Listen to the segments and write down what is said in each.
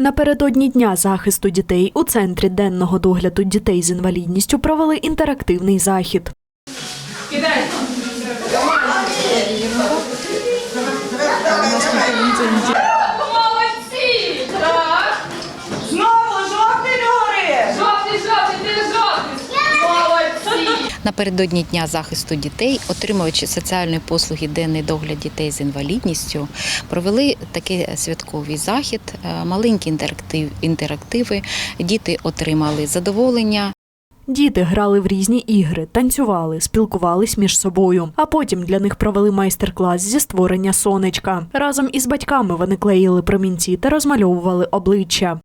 Напередодні дня захисту дітей у центрі денного догляду дітей з інвалідністю провели інтерактивний захід. Молодці! Напередодні дня захисту дітей, отримуючи соціальні послуги денний догляд дітей з інвалідністю, провели такий святковий захід, е, маленькі інтерактив, інтерактиви. Діти отримали задоволення, Діти грали в різні ігри, танцювали, спілкувались між собою. А потім для них провели майстер-клас зі створення сонечка. Разом із батьками вони клеїли промінці та розмальовували обличчя.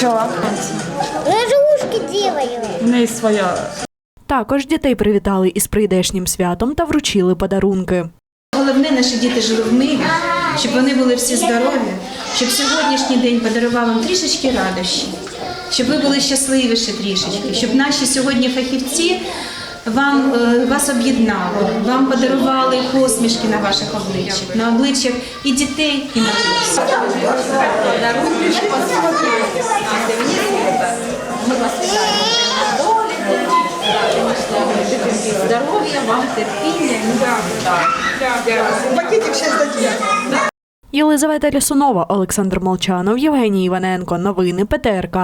Делаю. В неї своя. Також дітей привітали із прийдешнім святом та вручили подарунки. Головне, наші діти жили в мирі, щоб вони були всі здорові, щоб сьогоднішній день подарував вам трішечки радощі, щоб ви були щасливіші трішечки, щоб наші сьогодні фахівці вам, е, вас об'єднали, вам подарували посмішки на ваших обличчях, на обличчях і дітей, і матусь. Здоров'я вам, терпіння. Єлизавета Лісунова, Олександр Молчанов, Євгеній Іваненко. Новини ПТРК.